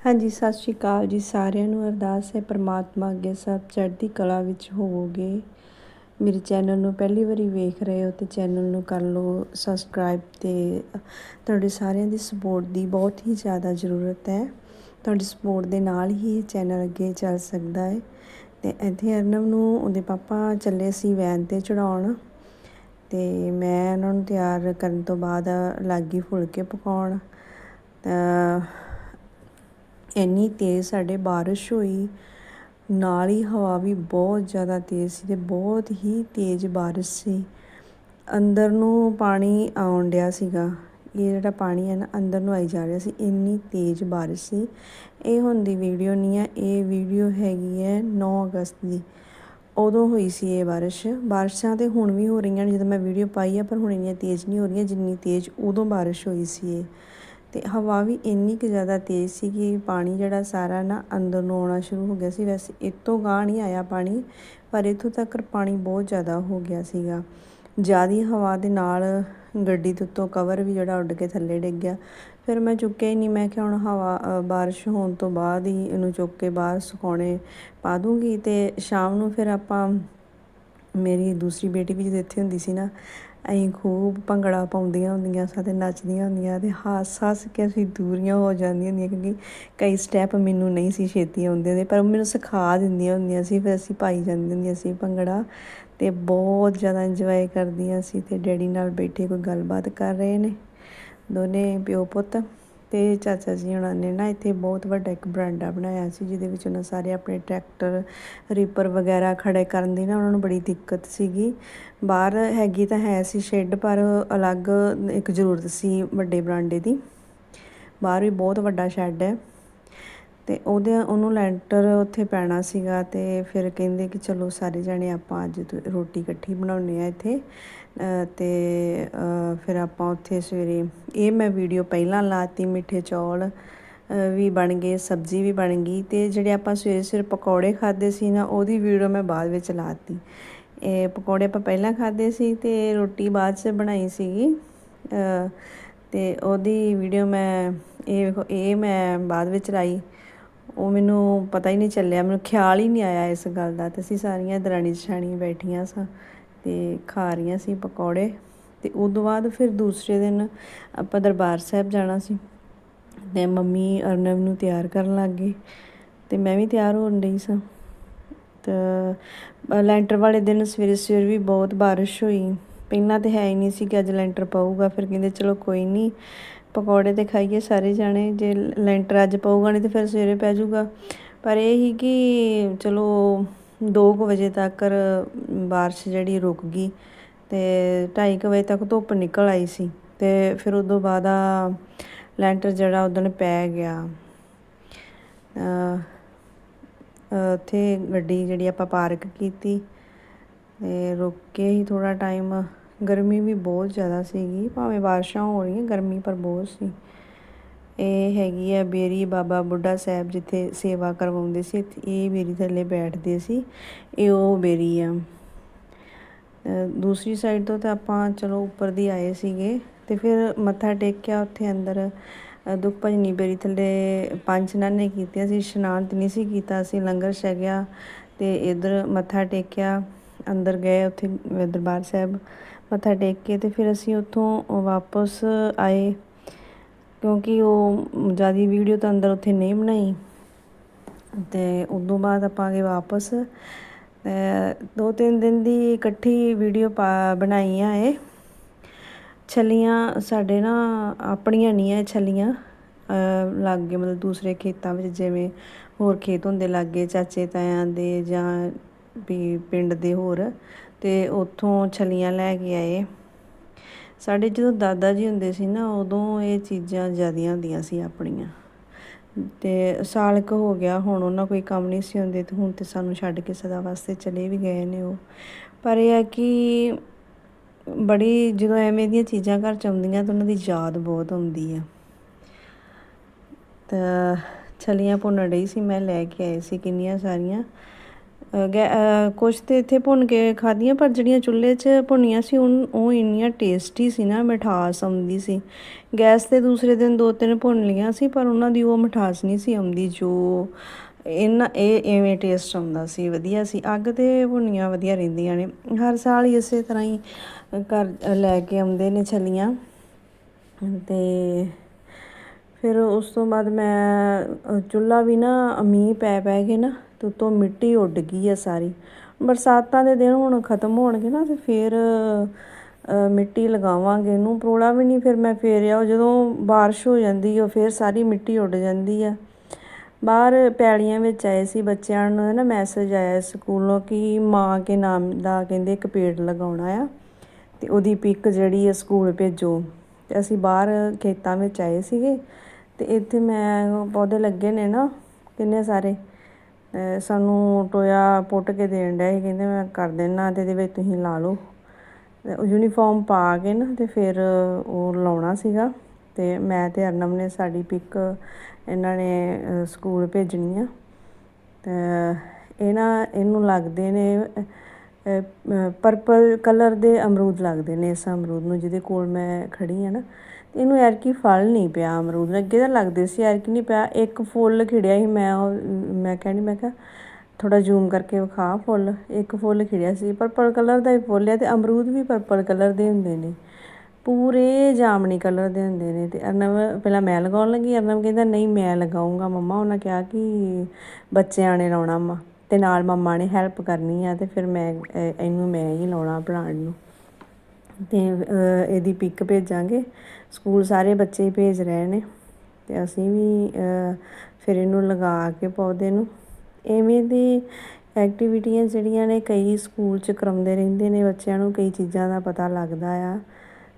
ਹਾਂਜੀ, ਸਤਿ ਸ਼੍ਰੀ ਅਕਾਲ ਜੀ ਸਾਰਿਆਂ ਨੂੰ। ਅਰਦਾਸ ਹੈ ਪ੍ਰਮਾਤਮਾ ਅੱਗੇ ਸਭ ਚੜ੍ਹਦੀ ਕਲਾ ਵਿੱਚ ਹੋਵੋਗੇ। ਮੇਰੇ ਚੈਨਲ ਨੂੰ ਪਹਿਲੀ ਵਾਰੀ ਵੇਖ ਰਹੇ ਹੋ ਤੇ ਚੈਨਲ ਨੂੰ ਕਰ ਲਓ ਸਬਸਕ੍ਰਾਈਬ ਤੇ ਤੁਹਾਡੇ ਸਾਰਿਆਂ ਦੀ ਸਪੋਰਟ ਦੀ ਬਹੁਤ ਹੀ ਜ਼ਿਆਦਾ ਜ਼ਰੂਰਤ ਹੈ। ਤੁਹਾਡੀ ਸਪੋਰਟ ਦੇ ਨਾਲ ਹੀ ਇਹ ਚੈਨਲ ਅੱਗੇ ਚੱਲ ਸਕਦਾ ਹੈ। ਤੇ ਇੱਥੇ ਅਰਨਵ ਨੂੰ, ਉਹਦੇ ਪਾਪਾ ਚੱਲੇ ਸੀ ਵੈਨ ਤੇ ਚੜਾਉਣ ਤੇ ਮੈਂ ਉਹਨਾਂ ਨੂੰ ਤਿਆਰ ਕਰਨ ਤੋਂ ਬਾਅਦ ਲੱਗੀ ਫੁਲਕੇ ਪਕਾਉਣ। ਤਾਂ ਇੰਨੀ ਤੇਜ਼ ਸਾਡੇ ਬਾਰਿਸ਼ ਹੋਈ, ਨਾਲ ਹੀ ਹਵਾ ਵੀ ਬਹੁਤ ਜ਼ਿਆਦਾ ਤੇਜ਼ ਸੀ ਅਤੇ ਬਹੁਤ ਹੀ ਤੇਜ਼ ਬਾਰਿਸ਼ ਸੀ। ਅੰਦਰ ਨੂੰ ਪਾਣੀ ਆਉਣ ਡਿਆ ਸੀਗਾ। ਇਹ ਜਿਹੜਾ ਪਾਣੀ ਹੈ ਨਾ, ਅੰਦਰ ਨੂੰ ਆਈ ਜਾ ਰਿਹਾ ਸੀ। ਇੰਨੀ ਤੇਜ਼ ਬਾਰਿਸ਼ ਸੀ। ਇਹ ਹੁੰਦੀ ਵੀਡੀਓ ਨਹੀਂ ਹੈ। ਇਹ ਵੀਡੀਓ ਹੈਗੀ ਹੈ 9 ਅਗਸਤ ਦੀ। ਉਦੋਂ ਹੋਈ ਸੀ ਇਹ ਬਾਰਿਸ਼। ਬਾਰਿਸ਼ਾਂ ਤੇ ਹੁਣ ਵੀ ਹੋ ਰਹੀਆਂ ਨੇ। ਜਦੋਂ ਮੈਂ ਵੀਡੀਓ ਪਾਈ ਆ, ਪਰ ਹੁਣ ਇੰਨੀਆਂ ਤੇਜ਼ ਨਹੀਂ ਹੋ ਰਹੀਆਂ। ਜਿੰਨੀ ਤੇਜ਼ ਉਦੋਂ ਬਾਰਿਸ਼ ਹੋਈ ਸੀ ਇਹ। ਤੇ ਹਵਾ ਵੀ ਇੰਨੀ ਕਿ ਜ਼ਿਆਦਾ ਤੇਜ਼ ਸੀ ਕਿ ਪਾਣੀ ਜਿਹੜਾ ਸਾਰਾ ਨਾ ਅੰਦਰ ਨੂੰ ਆਉਣਾ ਸ਼ੁਰੂ ਹੋ ਗਿਆ ਸੀ ਵੈਸੇ ਇਤੋਂ ਗਾਂ ਨਹੀਂ ਆਇਆ ਪਾਣੀ ਪਰ ਇਥੋਂ ਤੱਕ ਪਾਣੀ ਬਹੁਤ ਜ਼ਿਆਦਾ ਹੋ ਗਿਆ ਸੀਗਾ ਜਿਆਦੀ ਹਵਾ ਦੇ ਨਾਲ ਗੱਡੀ ਦੇ ਉੱਤੋਂ ਕਵਰ ਵੀ ਜਿਹੜਾ ਉੱਡ ਕੇ ਥੱਲੇ ਡਿੱਗ ਗਿਆ ਫਿਰ ਮੈਂ ਚੁੱਕਿਆ ਹੀ ਨਹੀਂ ਮੈਂ ਕਿਹਾ ਹੁਣ ਹਵਾ بارش ਹੋਣ ਤੋਂ ਬਾਅਦ ਹੀ ਇਹਨੂੰ ਚੁੱਕ ਕੇ ਬਾਹਰ ਸੁਕਾਉਣੇ ਪਾ ਦੂੰਗੀ ਤੇ ਸ਼ਾਮ ਨੂੰ ਫਿਰ ਆਪਾਂ ਮੇਰੀ ਦੂਸਰੀ ਬੇਟੀ ਵੀ ਜਦ ਇੱਥੇ ਹੁੰਦੀ ਸੀ ਨਾ ਅਸੀਂ ਖੂਬ ਭੰਗੜਾ ਪਾਉਂਦੀਆਂ ਹੁੰਦੀਆਂ ਸਾਂ ਅਤੇ ਨੱਚਦੀਆਂ ਹੁੰਦੀਆਂ ਅਤੇ ਹੱਸ ਹੱਸ ਕੇ ਅਸੀਂ ਦੂਰੀਆਂ ਹੋ ਜਾਂਦੀਆਂ ਹੁੰਦੀਆਂ ਕਿਉਂਕਿ ਕਈ ਸਟੈਪ ਮੈਨੂੰ ਨਹੀਂ ਸੀ ਛੇਤੀ ਆਉਂਦੇ ਦੇ ਪਰ ਮੈਨੂੰ ਸਿਖਾ ਦਿੰਦੀਆਂ ਹੁੰਦੀਆਂ ਸੀ, ਫਿਰ ਅਸੀਂ ਪਾਈ ਜਾਂਦੀਆਂ ਹੁੰਦੀਆਂ ਸੀ ਭੰਗੜਾ ਅਤੇ ਬਹੁਤ ਜ਼ਿਆਦਾ ਇੰਜੋਏ ਕਰਦੀਆਂ ਸੀ ਅਤੇ ਡੈਡੀ ਨਾਲ ਬੈਠੇ ਕੋਈ ਗੱਲਬਾਤ ਕਰ ਰਹੇ ਨੇ, ਦੋਨੇ ਪਿਓ ਪੁੱਤ। ਤੇ ਚਾਚਾ ਜੀ ਉਹਨਾਂ ਨੇ ਨਾ ਇੱਥੇ ਬਹੁਤ ਵੱਡਾ ਇੱਕ ਬਰਾਂਡਾ ਬਣਾਇਆ ਸੀ, ਜਿਹਦੇ ਵਿੱਚ ਉਹਨਾਂ ਸਾਰੇ ਆਪਣੇ ਟਰੈਕਟਰ, ਰੀਪਰ ਵਗੈਰਾ ਖੜੇ ਕਰਨ ਦੀ ਨਾ ਉਹਨਾਂ ਨੂੰ ਬੜੀ ਦਿੱਕਤ ਸੀਗੀ। ਬਾਹਰ ਹੈਗੀ ਤਾਂ ਹੈ ਸੀ ਸ਼ੈੱਡ, ਪਰ ਅਲੱਗ ਇੱਕ ਜ਼ਰੂਰਤ ਸੀ ਵੱਡੇ ਬਰਾਂਡੇ ਦੀ। ਬਾਹਰ ਵੀ ਬਹੁਤ ਵੱਡਾ ਸ਼ੈੱਡ ਹੈ। ਤੇ ਉਹਦੇ, ਉਹਨੂੰ ਲੈਂਟਰ ਉੱਥੇ ਪੈਣਾ ਸੀਗਾ ਤੇ ਫਿਰ ਕਹਿੰਦੇ ਕਿ ਚਲੋ ਸਾਰੇ ਜਣੇ ਆਪਾਂ ਅੱਜ ਰੋਟੀ ਇਕੱਠੀ ਬਣਾਉਣੇ ਆ ਇੱਥੇ। ਤੇ ਫਿਰ ਆਪਾਂ ਉੱਥੇ ਸਵੇਰੇ ਇਹ ਮੈਂ ਵੀਡੀਓ ਪਹਿਲਾਂ ਲਾਤੀ, ਮਿੱਠੇ ਚੌਲ ਵੀ ਬਣ ਗਏ, ਸਬਜ਼ੀ ਵੀ ਬਣ ਗਈ ਤੇ ਜਿਹੜੇ ਆਪਾਂ ਸਵੇਰੇ ਸਵੇਰੇ ਪਕੌੜੇ ਖਾਦੇ ਸੀ ਨਾ, ਉਹਦੀ ਵੀਡੀਓ ਮੈਂ ਬਾਅਦ ਵਿੱਚ ਲਾਤੀ। ਇਹ ਪਕੌੜੇ ਆਪਾਂ ਪਹਿਲਾਂ ਖਾਦੇ ਸੀ ਤੇ ਰੋਟੀ ਬਾਅਦ 'ਚ ਬਣਾਈ ਸੀਗੀ। ਤੇ ਉਹਦੀ ਵੀਡੀਓ ਮੈਂ, ਇਹ ਵੇਖੋ, ਇਹ ਮੈਂ ਬਾਅਦ ਵਿੱਚ ਲਾਈ। ਉਹ ਮੈਨੂੰ ਪਤਾ ਹੀ ਨਹੀਂ ਚੱਲਿਆ, ਮੈਨੂੰ ਖਿਆਲ ਹੀ ਨਹੀਂ ਆਇਆ ਇਸ ਗੱਲ ਦਾ। ਤੇ ਅਸੀਂ ਸਾਰੀਆਂ ਦਰਾਣੀ ਜਠਾਣੀ ਬੈਠੀਆਂ ਸਾਂ। ਤੇ ਖਾ ਰਹੀਆਂ ਸੀ ਪਕੌੜੇ ਤੇ ਉਦੋਂ ਬਾਅਦ ਫਿਰ ਦੂਸਰੇ ਦਿਨ ਆਪਾਂ ਦਰਬਾਰ ਸਾਹਿਬ ਜਾਣਾ ਸੀ ਤੇ ਮੰਮੀ ਅਰਨਵ ਨੂੰ ਤਿਆਰ ਕਰਨ ਲੱਗ ਗਏ ਤੇ ਮੈਂ ਵੀ ਤਿਆਰ ਹੋਣ ਰਹੀ ਸਾਂ। ਤਾਂ ਲੈਂਟਰ ਵਾਲੇ ਦਿਨ ਸਵੇਰੇ ਸਵੇਰ ਵੀ ਬਹੁਤ ਬਾਰਿਸ਼ ਹੋਈ। ਪਹਿਲਾਂ ਤੇ ਹੈ ਹੀ ਨਹੀਂ ਸੀ ਕਿ ਅੱਜ ਲੈਂਟਰ ਪਊਗਾ, ਫਿਰ ਕਹਿੰਦੇ ਚਲੋ ਕੋਈ ਨਹੀਂ, ਪਕੌੜੇ ਤੇ ਖਾਈਏ ਸਾਰੇ ਜਾਣੇ, ਜੇ ਲੈਂਟਰ ਅੱਜ ਪਊਗਾ ਨਹੀਂ ਤੇ ਫਿਰ ਸਵੇਰੇ ਪੈ ਜਾਊਗਾ। ਪਰ ਇਹ ਹੀ ਕਿ ਚਲੋ 2 ਵਜੇ ਤੱਕ ਬਾਰਿਸ਼ ਜਿਹੜੀ ਰੁਕ ਗਈ ਤੇ 2:30 ਵਜੇ ਤੱਕ ਧੁੱਪ ਨਿਕਲ ਆਈ ਸੀ ਤੇ ਫਿਰ ਉਦੋਂ ਬਾਅਦ ਆ ਲੈਂਟਰ ਜਿਹੜਾ ਉਦੋਂ ਪੈ ਗਿਆ। ਉੱਥੇ ਗੱਡੀ ਜਿਹੜੀ ਆਪਾਂ ਪਾਰਕ ਕੀਤੀ ਤੇ ਰੁਕ ਕੇ ਹੀ ਥੋੜਾ ਟਾਈਮ ਗਰਮੀ ਵੀ ਬਹੁਤ ਜ਼ਿਆਦਾ ਸੀਗੀ, ਭਾਵੇਂ ਬਾਰਿਸ਼ਾਂ ਹੋ ਰਹੀਆਂ, ਗਰਮੀ ਪਰ ਬਹੁਤ ਸੀ। ਇਹ ਹੈਗੀ ਆ ਬੇਰੀ ਬਾਬਾ ਬੁੱਢਾ ਸਾਹਿਬ ਜਿੱਥੇ ਸੇਵਾ ਕਰਵਾਉਂਦੇ ਸੀ ਇਹ ਬੇਰੀ ਥੱਲੇ ਬੈਠਦੇ ਸੀ, ਇਹ ਉਹ ਬੇਰੀ ਆ। ਦੂਸਰੀ ਸਾਈਡ ਤੋਂ ਤਾਂ ਆਪਾਂ ਚਲੋ ਉੱਪਰ ਦੀ ਆਏ ਸੀਗੇ ਤੇ ਫਿਰ ਮੱਥਾ ਟੇਕਿਆ ਉੱਥੇ ਅੰਦਰ। ਦੁੱਖ ਭਜਨੀ ਬੇਰੀ ਥੱਲੇ ਪੰਜ ਨਾਨੇ ਕੀਤੀਆਂ ਸੀ, ਇਸ਼ਨਾਨ ਤੇ ਨਹੀਂ ਸੀ ਕੀਤਾ ਸੀ ਲੰਗਰ ਛਕਿਆ ਤੇ ਇਧਰ ਮੱਥਾ ਟੇਕਿਆ ਅੰਦਰ ਗਏ ਉੱਥੇ ਦਰਬਾਰ ਸਾਹਿਬ ਮੱਥਾ ਟੇਕ ਕੇ ਤੇ ਫਿਰ ਅਸੀਂ ਉੱਥੋਂ ਵਾਪਸ ਆਏ। ਕਿਉਂਕਿ ਉਹ ਜ਼ਿਆਦਾ ਵੀਡੀਓ ਤਾਂ ਅੰਦਰ ਉੱਥੇ ਨਹੀਂ ਬਣਾਈ। ਅਤੇ ਉਦੋਂ ਬਾਅਦ ਆਪਾਂ ਆ ਗਏ ਵਾਪਸ। ਦੋ ਤਿੰਨ ਦਿਨ ਦੀ ਇਕੱਠੀ ਵੀਡੀਓ ਬਣਾਈ ਆ ਇਹ। ਛੱਲੀਆਂ ਸਾਡੇ ਨਾ ਆਪਣੀਆਂ ਨਹੀਂ ਐ ਛੱਲੀਆਂ। ਲੱਗੇ ਮਤਲਬ ਦੂਸਰੇ ਖੇਤਾਂ ਵਿੱਚ ਜਿਵੇਂ ਹੋਰ ਖੇਤ ਹੁੰਦੇ ਲੱਗੇ ਚਾਚੇ ਤਾਇਆਂ ਦੇ ਜਾਂ ਵੀ ਪਿੰਡ ਦੇ ਹੋਰ। ਤੇ ਉੱਥੋਂ ਛੱਲੀਆਂ ਲੈ ਕੇ ਆਏ। ਸਾਡੇ ਜਦੋਂ ਦਾਦਾ ਜੀ ਹੁੰਦੇ ਸੀ ਨਾ, ਉਦੋਂ ਇਹ ਚੀਜ਼ਾਂ ਜ਼ਿਆਦੀਆਂ ਹੁੰਦੀਆਂ ਸੀ ਆਪਣੀਆਂ। ਤੇ ਸਾਲ ਕ ਹੋ ਗਿਆ, ਹੁਣ ਉਹਨਾਂ ਕੋਈ ਕੰਮ ਨਹੀਂ ਸੀ ਹੁੰਦੇ, ਤੇ ਹੁਣ ਤੇ ਸਾਨੂੰ ਛੱਡ ਕੇ ਸਦਾ ਵਾਸਤੇ ਚਲੇ ਵੀ ਗਏ ਨੇ ਉਹ। ਪਰ ਇਹ ਹੈ ਕਿ ਬੜੀ ਜਦੋਂ ਐਵੇਂ ਦੀਆਂ ਚੀਜ਼ਾਂ ਘਰ ਚ ਆਉਂਦੀਆਂ, ਤਾਂ ਉਹਨਾਂ ਦੀ ਯਾਦ ਬਹੁਤ ਆਉਂਦੀ ਆ। ਤਾਂ ਛਲੀਆਂ ਭੁੰਨ ਰਹੀ ਸੀ, ਮੈਂ ਲੈ ਕੇ ਆਏ ਸੀ ਕਿੰਨੀਆਂ ਸਾਰੀਆਂ। ਅ, ਗੈ ਕੁਛ ਤੇ ਇੱਥੇ ਭੁੰਨ ਕੇ ਖਾਧੀਆਂ ਪਰ ਜਿਹੜੀਆਂ ਚੁੱਲ੍ਹੇ 'ਚ ਭੁੰਨੀਆਂ ਸੀ ਉਨ ਉਹ ਇੰਨੀਆਂ ਟੇਸਟੀ ਸੀ ਨਾ ਮਿਠਾਸ ਆਉਂਦੀ ਸੀ। ਗੈਸ ਤੇ ਦੂਸਰੇ ਦਿਨ ਦੋ ਤਿੰਨ ਭੁੰਨ ਲਈਆਂ ਸੀ ਪਰ ਉਹਨਾਂ ਦੀ ਉਹ ਮਿਠਾਸ ਨਹੀਂ ਸੀ ਆਉਂਦੀ ਜੋ ਇਹਨਾਂ ਇਹ ਐਵੇਂ ਟੇਸਟ ਆਉਂਦਾ ਸੀ ਵਧੀਆ ਸੀ। ਅੱਗ ਤੇ ਭੁੰਨੀਆਂ ਵਧੀਆ ਰਹਿੰਦੀਆਂ ਨੇ। ਹਰ ਸਾਲ ਹੀ ਇਸੇ ਤਰ੍ਹਾਂ ਹੀ ਘਰ ਲੈ ਕੇ ਆਉਂਦੇ ਨੇ ਛਲੀਆਂ। ਤੇ ਫਿਰ ਉਸ ਤੋਂ ਬਾਅਦ ਮੈਂ ਚੁੱਲ੍ਹਾ ਵੀ ਨਾ ਮੀਂਹ ਪੈ ਪੈ ਕੇ ਨਾ ਤੇ ਉੱਤੋਂ ਮਿੱਟੀ ਉੱਡ ਗਈ ਆ ਸਾਰੀ। ਬਰਸਾਤਾਂ ਦੇ ਦਿਨ ਹੁਣ ਖਤਮ ਹੋਣਗੇ ਨਾ, ਤੇ ਫਿਰ ਮਿੱਟੀ ਲਗਾਵਾਂਗੇ। ਇਹਨੂੰ ਪਰੋਲਾ ਵੀ ਨਹੀਂ ਫਿਰ ਮੈਂ ਫੇਰਿਆ ਉਹ ਜਦੋਂ ਬਾਰਿਸ਼ ਹੋ ਜਾਂਦੀ ਉਹ ਫਿਰ ਸਾਰੀ ਮਿੱਟੀ ਉੱਡ ਜਾਂਦੀ ਆ। ਬਾਹਰ ਪੈਲੀਆਂ ਵਿੱਚ ਆਏ ਸੀ ਬੱਚਿਆਂ ਨੂੰ ਨਾ ਮੈਸੇਜ ਆਇਆ ਸਕੂਲੋਂ ਕਿ ਮਾਂ ਕੇ ਨਾਮ ਦਾ ਕਹਿੰਦੇ ਇੱਕ ਪੇੜ ਲਗਾਉਣਾ ਆ, ਤੇ ਉਹਦੀ ਪਿਕ ਜਿਹੜੀ ਹੈ ਸਕੂਲ ਭੇਜੋ। ਤੇ ਅਸੀਂ ਬਾਹਰ ਖੇਤਾਂ ਵਿੱਚ ਆਏ ਸੀਗੇ, ਤੇ ਇੱਥੇ ਮੈਂ, ਪੌਦੇ ਲੱਗੇ ਨੇ ਨਾ, ਕਿੰਨੇ ਸਾਰੇ ਸਾਨੂੰ ਟੋਇਆ ਪੁੱਟ ਕੇ ਦੇਣ ਡਿਆ ਸੀ, ਕਹਿੰਦੇ ਮੈਂ ਕਰ ਦੇਣਾ ਤੇ ਇਹਦੇ ਵਿੱਚ ਤੁਸੀਂ ਲਾ ਲਓ। ਤੇ ਯੂਨੀਫਾਰਮ ਪਾ ਕੇ ਨਾ ਤੇ ਫਿਰ ਉਹ ਲਾਉਣਾ ਸੀਗਾ ਤੇ ਮੈਂ ਤੇ ਅਰਨਮ ਨੇ ਸਾਡੀ ਪਿਕ ਇਹਨਾਂ ਨੇ ਸਕੂਲ ਭੇਜਣੀ ਆ। ਤੇ ਇਹ ਇਹਨੂੰ ਲੱਗਦੇ ਨੇ ਪਰਪਲ ਕਲਰ ਦੇ ਅਮਰੂਦ ਲੱਗਦੇ ਨੇ ਇਸ ਅਮਰੂਦ ਨੂੰ, ਜਿਹਦੇ ਕੋਲ ਮੈਂ ਖੜੀ ਆ ਨਾ। ਤੇ ਇਹਨੂੰ ਐਰਕੀ ਫਲ ਨਹੀਂ ਪਿਆ ਅਮਰੂਦ ਅੱਗੇ ਤਾਂ ਲੱਗਦੇ ਸੀ ਐਰਕੀ ਨਹੀਂ ਪਿਆ। ਇੱਕ ਫੁੱਲ ਖਿੜਿਆ ਸੀ, ਮੈਂ ਉਹ, ਮੈਂ ਕਹਿੰਦੀ ਮੈਂ ਕਿਹਾ ਥੋੜਾ ਜ਼ੂਮ ਕਰਕੇ ਵਿਖਾ ਫੁੱਲ। ਇੱਕ ਫੁੱਲ ਖਿੜਿਆ ਸੀ। ਪਰਪਲ ਕਲਰ ਦਾ ਹੀ ਫੁੱਲ ਹੈ ਤੇ ਅਮਰੂਦ ਵੀ ਪਰਪਲ ਕਲਰ ਦੇ ਹੁੰਦੇ ਨੇ। ਪੂਰੇ ਜਾਮਣੀ ਕਲਰ ਦੇ ਹੁੰਦੇ ਨੇ ਤੇ ਅਰਨਵ ਪਹਿਲਾਂ ਮੈਂ ਲਗਾਉਣ ਲੱਗੀ। ਅਰਨਵ ਕਹਿੰਦਾ, ਨਹੀਂ, ਮੈਂ ਲਗਾਉਂਗਾ ਮੰਮਾ ਉਹਨਾਂ ਕਿਹਾ ਕਿ ਬੱਚਿਆਂ ਨੇ ਲਾਉਣਾ ਮਾ ਤੇ ਨਾਲ ਮੰਮਾ ਨੇ ਹੈਲਪ ਕਰਨੀ ਆ ਤੇ ਫਿਰ ਮੈਂ ਇਹਨੂੰ ਮੈਂ ਹੀ ਲਾਉਣਾ ਪਲਾਂਟ ਨੂੰ। ਤੇ ਇਹਦੀ ਪਿਕ ਭੇਜਾਂਗੇ। ਸਕੂਲ ਸਾਰੇ ਬੱਚੇ ਹੀ ਭੇਜ ਰਹੇ ਨੇ। ਤੇ ਅਸੀਂ ਵੀ ਫਿਰ ਇਹਨੂੰ ਲਗਾ ਕੇ ਪੌਦੇ ਨੂੰ। ਐਵੇਂ ਦੀ ਐਕਟੀਵਿਟੀਆਂ ਜਿਹੜੀਆਂ ਨੇ ਕਈ ਸਕੂਲ 'ਚ ਕਰਾਉਂਦੇ ਰਹਿੰਦੇ ਨੇ। ਬੱਚਿਆਂ ਨੂੰ ਕਈ ਚੀਜ਼ਾਂ ਦਾ ਪਤਾ ਲੱਗਦਾ ਆ।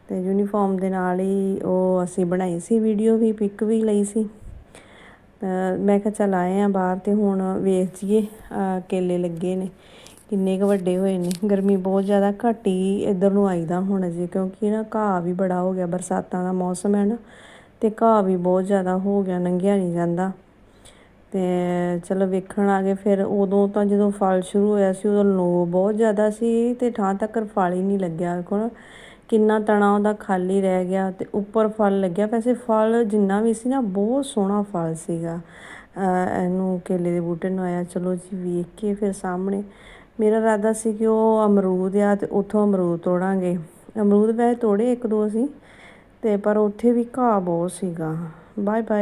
ਤੇ ਯੂਨੀਫਾਰਮ ਦੇ ਨਾਲ ਹੀ ਉਹ ਅਸੀਂ ਬਣਾਈ ਸੀ ਵੀਡੀਓ ਵੀ ਪਿਕ ਵੀ ਲਈ ਸੀ। ਮੈਂ ਕਿਹਾ ਚੱਲ ਆਏ ਆ ਬਾਹਰ ਤੇ ਹੁਣ ਵੇਖ ਜੀਏ ਕੇਲੇ ਲੱਗੇ ਨੇ, ਕਿੰਨੇ ਕੁ ਵੱਡੇ ਹੋਏ ਨੇ। ਗਰਮੀ ਬਹੁਤ ਜ਼ਿਆਦਾ ਘੱਟ ਹੀ ਇੱਧਰ ਨੂੰ ਆਈਦਾ ਹੁਣ ਅਜੇ, ਕਿਉਂਕਿ ਨਾ ਘਾਹ ਵੀ ਬੜਾ ਹੋ ਗਿਆ, ਬਰਸਾਤਾਂ ਦਾ ਮੌਸਮ ਹੈ ਨਾ, ਤੇ ਘਾਹ ਵੀ ਬਹੁਤ ਜ਼ਿਆਦਾ ਹੋ ਗਿਆ, ਲੰਘਿਆ ਨਹੀਂ ਜਾਂਦਾ। ਤੇ ਚਲੋ ਵੇਖਣ ਆ ਗਏ, ਫਿਰ ਉਦੋਂ ਤਾਂ ਜਦੋਂ ਫਲ ਸ਼ੁਰੂ ਹੋਇਆ ਸੀ, ਉਦੋਂ ਲੋ ਬਹੁਤ ਜ਼ਿਆਦਾ ਸੀ, ਤੇ ਥਾਂ ਤੱਕ ਫਲ ਹੀ ਨਹੀਂ ਲੱਗਿਆ ਵੇਖੋ ਕਿੰਨਾ ਤਣਾ ਉਹਦਾ ਖਾਲੀ ਰਹਿ ਗਿਆ ਤੇ ਉੱਪਰ ਫਲ ਲੱਗਿਆ। ਵੈਸੇ ਫਲ ਜਿੰਨਾ ਵੀ ਸੀ ਨਾ, ਬਹੁਤ ਸੋਹਣਾ ਫਲ ਸੀਗਾ। ਇਹਨੂੰ ਕੇਲੇ ਦੇ ਬੂਟੇ ਨੂੰ ਆਇਆ, ਚਲੋ ਜੀ ਵੇਖ ਕੇ ਫਿਰ ਸਾਹਮਣੇ। ਮੇਰਾ ਇਰਾਦਾ ਸੀ ਕਿ ਉਹ ਅਮਰੂਦ ਆ ਤੇ ਉੱਥੋਂ ਅਮਰੂਦ ਤੋੜਾਂਗੇ। ਅਮਰੂਦ ਵੈਸੇ ਤੋੜੇ ਇੱਕ ਦੋ ਅਸੀਂ, ਤੇ ਪਰ ਉੱਥੇ ਵੀ ਘਾਹ ਬਹੁਤ ਸੀਗਾ। Bye bye